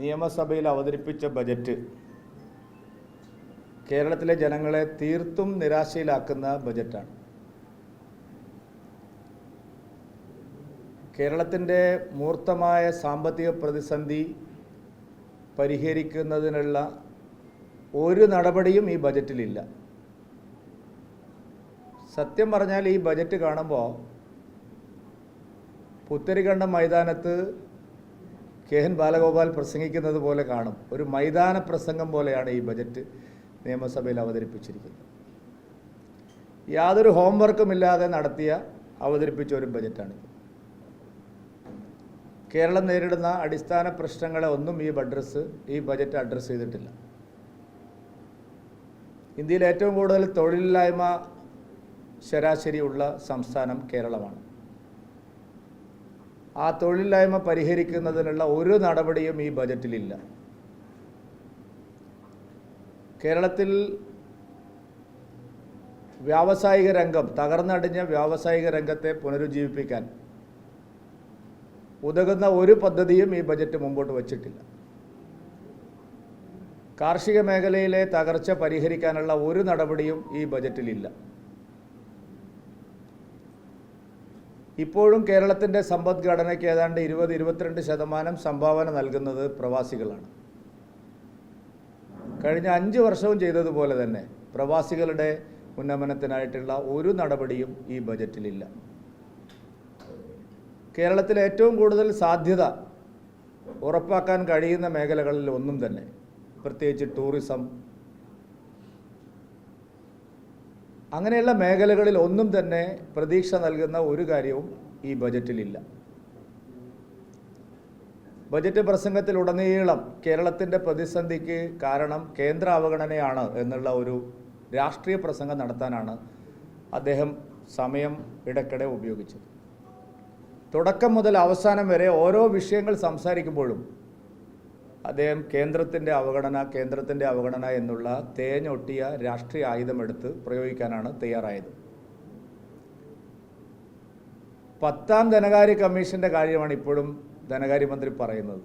നിയമസഭയിൽ അവതരിപ്പിച്ച ബജറ്റ് കേരളത്തിലെ ജനങ്ങളെ തീർത്തും നിരാശയിലാക്കുന്ന ബജറ്റാണ്. കേരളത്തിന്റെ മൂർത്തമായ സാമ്പത്തിക പ്രതിസന്ധി പരിഹരിക്കുന്നതിനുള്ള ഒരു നടപടിയും ഈ ബജറ്റിലില്ല. സത്യം പറഞ്ഞാൽ ഈ ബജറ്റ് കാണുമ്പോൾ പുത്തരിക്കണ്ടം മൈതാനത്ത് കെ എൻ ബാലഗോപാൽ പ്രസംഗിക്കുന്നത് പോലെ കാണും. ഒരു മൈതാന പ്രസംഗം പോലെയാണ് ഈ ബജറ്റ് നിയമസഭയിൽ അവതരിപ്പിച്ചിരിക്കുന്നത്. യാതൊരു ഹോംവർക്കും ഇല്ലാതെ നടത്തിയ അവതരിപ്പിച്ച ഒരു ബജറ്റാണ് കേരളം നേരിടുന്ന അടിസ്ഥാന പ്രശ്നങ്ങളെ ഒന്നും ഈ അഡ്രസ്സ് ഈ ബജറ്റ് അഡ്രസ്സ് ചെയ്തിട്ടില്ല. ഇന്ത്യയിൽ ഏറ്റവും കൂടുതൽ തൊഴിലില്ലായ്മ ശരാശരിയുള്ള സംസ്ഥാനം കേരളമാണ്. ആ തൊഴിലില്ലായ്മ പരിഹരിക്കുന്നതിനുള്ള ഒരു നടപടിയും ഈ ബജറ്റിലില്ല. കേരളത്തിൽ വ്യാവസായിക രംഗം തകർന്നടിഞ്ഞ വ്യാവസായിക രംഗത്തെ പുനരുജ്ജീവിപ്പിക്കാൻ ഉതകുന്ന ഒരു പദ്ധതിയും ഈ ബജറ്റ് മുമ്പോട്ട് വച്ചിട്ടില്ല. കാർഷിക മേഖലയിലെ തകർച്ച പരിഹരിക്കാനുള്ള ഒരു നടപടിയും ഈ ബജറ്റിലില്ല. ഇപ്പോഴും കേരളത്തിന്റെ സമ്പദ്ഘടനയ്ക്ക് ഏതാണ്ട് ഇരുപത് ഇരുപത്തിരണ്ട് ശതമാനം സംഭാവന നൽകുന്നത് പ്രവാസികളാണ്. കഴിഞ്ഞ അഞ്ച് വർഷവും ചെയ്തതുപോലെ തന്നെ പ്രവാസികളുടെ ഉന്നമനത്തിനായിട്ടുള്ള ഒരു നടപടിയും ഈ ബജറ്റിലില്ല. കേരളത്തിൽ ഏറ്റവും കൂടുതൽ സാധ്യത ഉറപ്പാക്കാൻ കഴിയുന്ന മേഖലകളിൽ ഒന്നും തന്നെ പ്രത്യേകിച്ച് ടൂറിസം അങ്ങനെയുള്ള മേഖലകളിൽ ഒന്നും തന്നെ പ്രതീക്ഷ നൽകുന്ന ഒരു കാര്യവും ഈ ബജറ്റിലില്ല. ബജറ്റ് പ്രസംഗത്തിലുടനീളം കേരളത്തിന്റെ പ്രതിസന്ധിക്ക് കാരണം കേന്ദ്ര അവഗണനയാണ് എന്നുള്ള ഒരു രാഷ്ട്രീയ പ്രസംഗം നടത്താനാണ് അദ്ദേഹം സമയം ഇടയ്ക്കിടെ ഉപയോഗിച്ചത്. തുടക്കം മുതൽ അവസാനം വരെ ഓരോ വിഷയങ്ങൾ സംസാരിക്കുമ്പോഴും അദ്ദേഹം കേന്ദ്രത്തിന്റെ അവഗണന കേന്ദ്രത്തിന്റെ അവഗണന എന്നുള്ള തേഞ്ഞൊട്ടിയ രാഷ്ട്രീയ ആയുധമെടുത്ത് പ്രയോഗിക്കാനാണ് തയ്യാറായത്. പത്താം ധനകാര്യ കമ്മീഷന്റെ കാര്യമാണ് ഇപ്പോഴും ധനകാര്യമന്ത്രി പറയുന്നത്.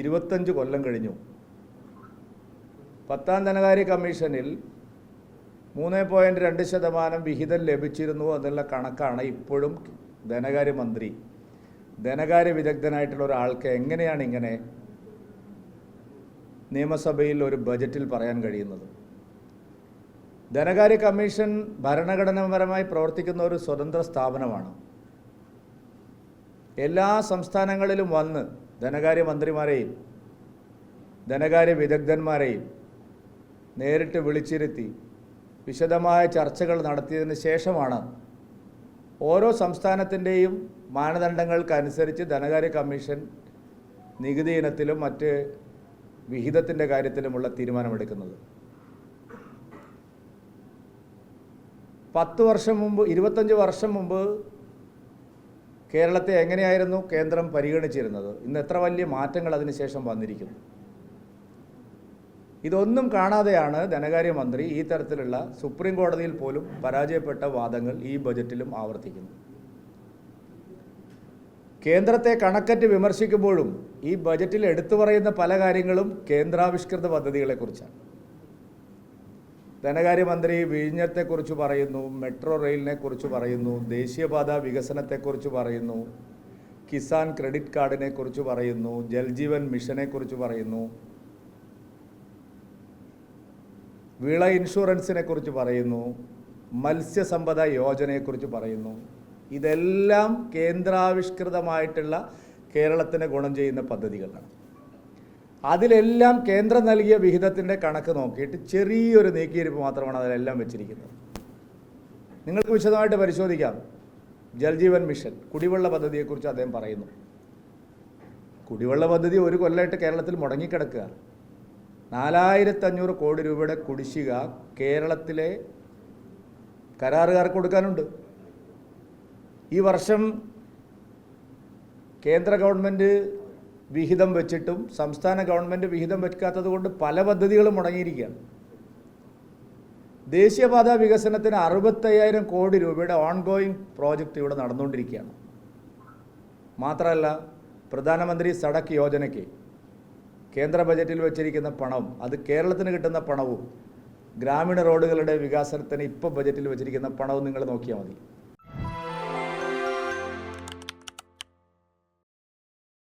ഇരുപത്തഞ്ച് കൊല്ലം കഴിഞ്ഞു. പത്താം ധനകാര്യ കമ്മീഷനിൽ മൂന്ന് പോയിന്റ് രണ്ട് ശതമാനം വിഹിതം ലഭിച്ചിരുന്നു എന്നുള്ള കണക്കാണ് ഇപ്പോഴും ധനകാര്യമന്ത്രി. ധനകാര്യ വിദഗ്ധനായിട്ടുള്ള ഒരാൾക്ക് എങ്ങനെയാണ് ഇങ്ങനെ നിയമസഭയിൽ ഒരു ബജറ്റിൽ പറയാൻ കഴിയുന്നത്. ധനകാര്യ കമ്മീഷൻ ഭരണഘടനാപരമായി പ്രവർത്തിക്കുന്ന ഒരു സ്വതന്ത്ര സ്ഥാപനമാണ്. എല്ലാ സംസ്ഥാനങ്ങളിലും വന്ന് ധനകാര്യ മന്ത്രിമാരെയും ധനകാര്യ വിദഗ്ധന്മാരെയും നേരിട്ട് വിളിച്ചിരുത്തി വിശദമായ ചർച്ചകൾ നടത്തിയതിന് ശേഷമാണ് ഓരോ സംസ്ഥാനത്തിന്റെയും മാനദണ്ഡങ്ങൾക്കനുസരിച്ച് ധനകാര്യ കമ്മീഷൻ നികുതി ഇനത്തിലും മറ്റ് വിഹിതത്തിന്റെ കാര്യത്തിലുമുള്ള തീരുമാനമെടുക്കുന്നത്. പത്ത് വർഷം മുമ്പ് ഇരുപത്തഞ്ച് വർഷം മുമ്പ് കേരളത്തെ എങ്ങനെയായിരുന്നു കേന്ദ്രം പരിഗണിച്ചിരുന്നത്? ഇന്ന് എത്ര വലിയ മാറ്റങ്ങൾ അതിനുശേഷം വന്നിരിക്കുന്നു? ഇതൊന്നും കാണാതെയാണ് ധനകാര്യമന്ത്രി ഈ തരത്തിലുള്ള സുപ്രീം കോടതിയിൽ പോലും പരാജയപ്പെട്ട വാദങ്ങൾ ഈ ബജറ്റിലും ആവർത്തിക്കുന്നത്. കേന്ദ്രത്തെ കണക്കറ്റ് വിമർശിക്കുമ്പോഴും ഈ ബജറ്റിൽ എടുത്തു പറയുന്ന പല കാര്യങ്ങളും കേന്ദ്രാവിഷ്കൃത പദ്ധതികളെക്കുറിച്ചാണ്. ധനകാര്യമന്ത്രി വിഴിഞ്ഞത്തെക്കുറിച്ച് പറയുന്നു മെട്രോ റെയിലിനെ കുറിച്ച് പറയുന്നു ദേശീയപാത വികസനത്തെക്കുറിച്ച് പറയുന്നു കിസാൻ ക്രെഡിറ്റ് കാർഡിനെ കുറിച്ച് പറയുന്നു ജൽജീവൻ മിഷനെ കുറിച്ച് പറയുന്നു വിള ഇൻഷുറൻസിനെ കുറിച്ച് പറയുന്നു മത്സ്യസമ്പദ യോജനയെക്കുറിച്ച് പറയുന്നു. ഇതെല്ലാം കേന്ദ്രാവിഷ്കൃതമായിട്ടുള്ള കേരളത്തിന് ഗുണം ചെയ്യുന്ന പദ്ധതികളാണ്. അതിലെല്ലാം കേന്ദ്രം നൽകിയ വിഹിതത്തിന്റെ കണക്ക് നോക്കിയിട്ട് ചെറിയൊരു നീക്കിയിരിപ്പ് മാത്രമാണ് അതിലെല്ലാം വെച്ചിരിക്കുന്നത്. നിങ്ങൾക്ക് വിശദമായിട്ട് പരിശോധിക്കാം. ജൽജീവൻ മിഷൻ കുടിവെള്ള പദ്ധതിയെക്കുറിച്ച് അദ്ദേഹം പറയുന്നു. കുടിവെള്ള പദ്ധതി ഒരു കൊല്ലമായിട്ട് കേരളത്തിൽ മുടങ്ങിക്കിടക്കുക. നാലായിരത്തഞ്ഞൂറ് കോടി രൂപയുടെ കുടിശ്ശിക കേരളത്തിലെ കരാറുകാർക്ക് കൊടുക്കാനുണ്ട്. ഈ വർഷം കേന്ദ്ര ഗവൺമെന്റ് വിഹിതം വെച്ചിട്ടും സംസ്ഥാന ഗവൺമെന്റ് വിഹിതം വെക്കാത്തത് കൊണ്ട് പല പദ്ധതികളും മുടങ്ങിയിരിക്കുകയാണ്. ദേശീയപാത വികസനത്തിന് അറുപത്തയ്യായിരം കോടി രൂപയുടെ ഓൺഗോയിങ് പ്രോജക്റ്റ് ഇവിടെ നടന്നുകൊണ്ടിരിക്കുകയാണ്. മാത്രമല്ല പ്രധാനമന്ത്രി സടക്ക് യോജനയ്ക്ക് കേന്ദ്ര ബജറ്റിൽ വെച്ചിരിക്കുന്ന പണം അത് കേരളത്തിന് കിട്ടുന്ന പണവും ഗ്രാമീണ റോഡുകളുടെ വികാസനത്തിന് ഇപ്പോൾ ബജറ്റിൽ വെച്ചിരിക്കുന്ന പണവും നിങ്ങൾ നോക്കിയാൽ മതി.